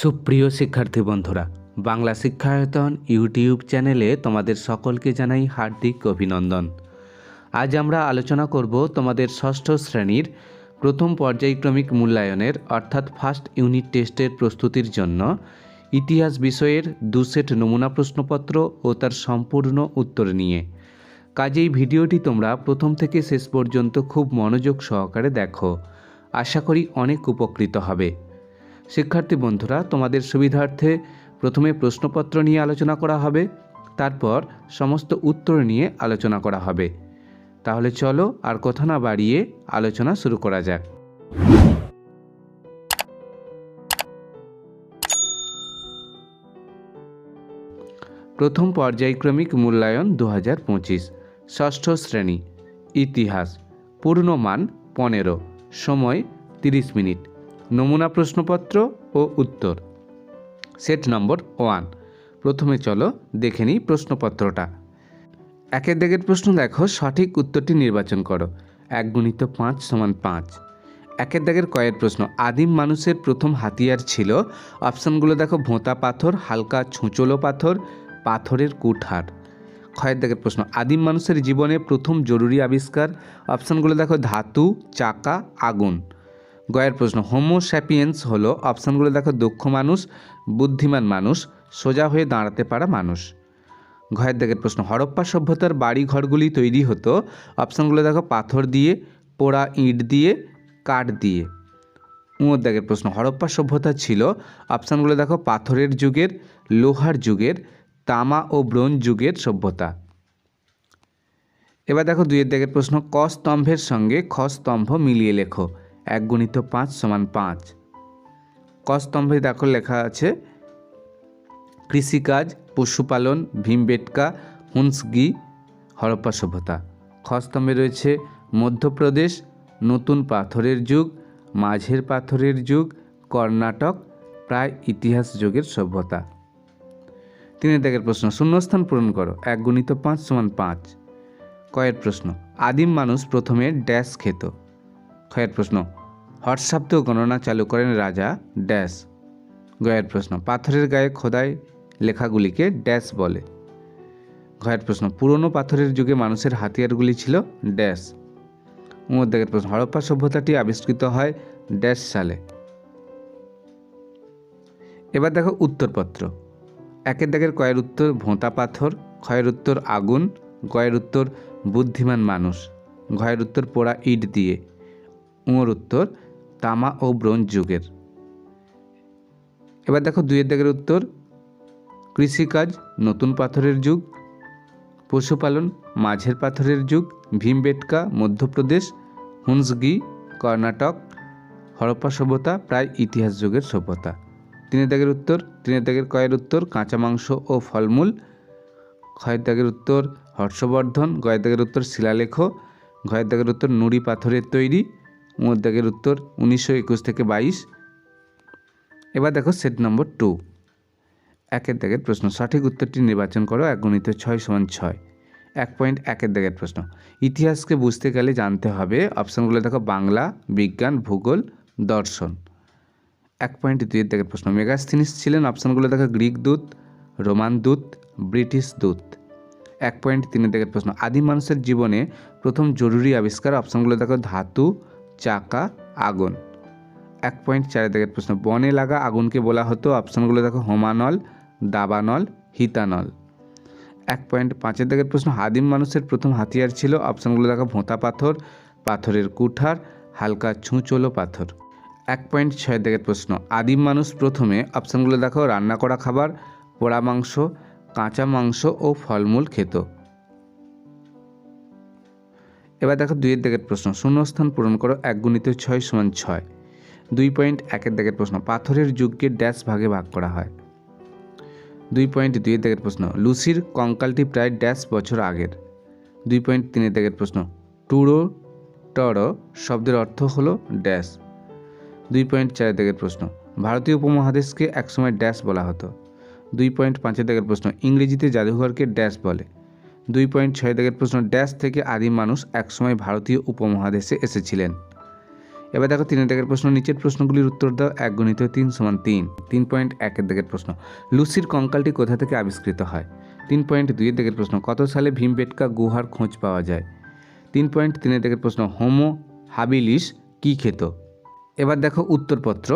সুপ্রিয় শিক্ষার্থী বন্ধুরা, বাংলা শিক্ষায়তন ইউটিউব চ্যানেলে তোমাদের সকলকে জানাই হার্দিক অভিনন্দন। আজ আমরা আলোচনা করব তোমাদের ষষ্ঠ শ্রেণির প্রথম পর্যায়ক্রমিক মূল্যায়নের, অর্থাৎ ফার্স্ট ইউনিট টেস্টের প্রস্তুতির জন্য, ইতিহাস বিষয়ের দু সেট নমুনা প্রশ্নপত্র ও তার সম্পূর্ণ উত্তর নিয়ে। কাজেই ভিডিওটি তোমরা প্রথম থেকে শেষ পর্যন্ত খুব মনোযোগ সহকারে দেখো। আশা করি অনেক উপকৃত হবে। শিক্ষার্থী বন্ধুরা, তোমাদের সুবিধার্থে প্রথমে প্রশ্নপত্র নিয়ে আলোচনা করা হবে, তারপর সমস্ত উত্তর নিয়ে আলোচনা করা হবে। তাহলে চলো আর কথা না বাড়িয়ে আলোচনা শুরু করা যাক। প্রথম পর্যায়ক্রমিক মূল্যায়ন দু হাজার পঁচিশ, ষষ্ঠ শ্রেণি, ইতিহাস পূর্ণ মান পনেরো, সময় তিরিশ মিনিট। নমুনা প্রশ্নপত্র ও উত্তর। Set number one. প্রথমে চলো দেখে নিই প্রশ্নপত্রটা। একের দাগের প্রশ্ন দেখো, সঠিক উত্তরটি নির্বাচন করো। এক গুণিত পাঁচ সমান পাঁচ। একের দাগের কয়ের প্রশ্ন, আদিম মানুষের প্রথম হাতিয়ার ছিল? অপশানগুলো দেখো, ভোঁতা পাথর, হালকা ছুঁচলো পাথর, পাথরের কুঠার। ক্ষয়ের দাগের প্রশ্ন, আদিম মানুষের জীবনে প্রথম জরুরি আবিষ্কার? অপশানগুলো দেখো, ধাতু, চাকা, আগুন। গয়ের প্রশ্ন হোমো স্যাপিয়েন্স হলো অপশানগুলো দেখো দক্ষ মানুষ, বুদ্ধিমান মানুষ, সোজা হয়ে দাঁড়াতে পারা মানুষ। ঘয়ের দাগের প্রশ্ন, হরপ্পা সভ্যতার বাড়ি ঘরগুলি তৈরি হতো? অপশানগুলো দেখো, পাথর দিয়ে, পোড়া ইট দিয়ে, কাঠ দিয়ে। উঁয়োর দাগের প্রশ্ন, হরপ্পা সভ্যতা ছিল? অপশানগুলো দেখো, পাথরের যুগের, লোহার যুগের, তামা ও ব্রোঞ্জ যুগের সভ্যতা। এবার দেখো দুইয়ের দাগের প্রশ্ন, ক স্তম্ভের সঙ্গে খ স্তম্ভ মিলিয়ে লেখো। এক গুণিত পাঁচ সমান পাঁচ। ক স্তম্ভে দেখো লেখা আছে, কৃষিকাজ, পশুপালন, ভীমবেটকা হুন্সগি হরপ্পা সভ্যতা। খ স্তম্ভে রয়েছে, মধ্যপ্রদেশ, নতুন পাথরের যুগ, মাঝের পাথরের যুগ, কর্ণাটক, প্রায় ইতিহাস যুগের সভ্যতা। তিনের দাগের প্রশ্ন, শূন্যস্থান পূরণ করো, এক গুণিত পাঁচ সমান পাঁচ। কয়ের প্রশ্ন, আদিম মানুষ প্রথমে ড্যাশ খেত। ক্ষয়ের প্রশ্ন হর্ষাব্দ গণনা চালু করেন রাজা ড্যাশ। গয়ের প্রশ্ন, পাথরের গায়ে খোদাই লেখাগুলিকে ড্যাশ বলে। ঘয়ের প্রশ্ন, পুরনো পাথরের যুগে মানুষের হাতিয়ারগুলি ছিল ড্যাশ। উমদ্দাগের প্রশ্ন, হরপ্পা সভ্যতাটি আবিষ্কৃত হয় ড্যাশ সালে। এবার দেখো উত্তরপত্র। একের দাগের কয়ের উত্তর ভোঁতা পাথর, ক্ষয়ের উত্তর আগুন, গয়ের উত্তর বুদ্ধিমান মানুষ, ঘয়ের উত্তর পোড়া ইট দিয়ে। উঁর উত্তর তামা ও ব্রোঞ্জ যুগের। এবার দেখো দুইয়ের দাগের উত্তর। কৃষিকাজ নতুন পাথরের যুগ, পশুপালন মাঝের পাথরের যুগ ভীমবেটকা মধ্যপ্রদেশ হুন্সগি কর্ণাটক, হরপ্পা সভ্যতা প্রায় ইতিহাস যুগের সভ্যতা। তিনের দাগের উত্তর তিনের দাগের কয়ের উত্তর, কাঁচা মাংস ও ফলমূল। ক্ষয়ের দাগের উত্তর, হর্ষবর্ধন। গয়ের দাগের উত্তর, শিলালেখ। ঘয়ের দাগের উত্তর, নুড়ি পাথরের তৈরি। দাগের উত্তর উনিশশো একুশ থেকে বাইশ। এবার দেখো সেট নম্বর টু একের দাগের প্রশ্ন, সঠিক উত্তরটি নির্বাচন করো এক গণিত ছয় সমান ছয়। এক পয়েন্ট একের দাগের প্রশ্ন। ইতিহাসকে বুঝতে গেলে জানতে হবে, অপশানগুলো দেখো, বাংলা, বিজ্ঞান, ভূগোল, দর্শন। এক পয়েন্ট দুইয়ের দাগের প্রশ্ন, মেগাস্থিনিস ছিলেন, অপশানগুলো দেখো, গ্রিক দূত, রোমান দূত, ব্রিটিশ দূত। এক পয়েন্ট তিনের দাগের প্রশ্ন, আদিম মানুষের জীবনে প্রথম জরুরি আবিষ্কার, অপশানগুলো দেখো, ধাতু চাকা, আগুন। এক পয়েন্ট চারের দাগের প্রশ্ন, বনে লাগা আগুনকে বলা হতো। অপশানগুলো দেখো, হোমানল, দাবানল, হিতানল। এক পয়েন্ট পাঁচের দাগের প্রশ্ন, আদিম মানুষের প্রথম হাতিয়ার ছিল। অপশানগুলো দেখো, ভোঁতা পাথর, পাথরের কুঠার, হালকা ছুঁচলো পাথর। এক পয়েন্ট ছয়ের দাগের প্রশ্ন, আদিম মানুষ প্রথমে, অপশানগুলো দেখো, রান্না করা খাবার, পোড়া মাংস, কাঁচা মাংস ও ফলমূল খেত। এবার দেখো দুইয়ের দাগের প্রশ্ন। শূন্যস্থান পূরণ করো এক গুণিত ছয় সমান ছয়। দুই পয়েন্ট একের দাগের প্রশ্ন। পাথরের যুগকে ড্যাশ ভাগে ভাগ করা হয়। দুই পয়েন্ট দুইয়ের দাগের প্রশ্ন। লুসির কঙ্কালটি প্রায় ড্যাশ বছর আগের। দুই পয়েন্ট তিনের দাগের প্রশ্ন। টুড়ো টড়ো শব্দের অর্থ হলো ড্যাশ। দুই পয়েন্ট চারের দাগের প্রশ্ন। ভারতীয় উপমহাদেশকে একসময় ড্যাশ বলা হতো। দুই পয়েন্ট পাঁচের দাগের প্রশ্ন। ইংরেজিতে জাদুঘরকে ড্যাশ বলে। দুই পয়েন্ট ছয় দাগের প্রশ্ন, ড্যাশ থেকে আদিম মানুষ একসময় ভারতীয় উপমহাদেশে এসেছিলেন? এবার দেখো তিনের দাগের প্রশ্ন, নিচের প্রশ্নগুলির উত্তর দাও, এক গণিত তিন সমান তিন। তিন পয়েন্ট একের দাগের প্রশ্ন, লুসির কঙ্কালটি কোথা থেকে আবিষ্কৃত হয়? তিন পয়েন্ট দুইয়ের দিকের প্রশ্ন, কত সালে ভীমবেটকা গুহার খোঁজ পাওয়া যায়? তিন পয়েন্ট তিনের দিকের প্রশ্ন, হোমো হাবিলিস কী খেত? এবার দেখো উত্তরপত্র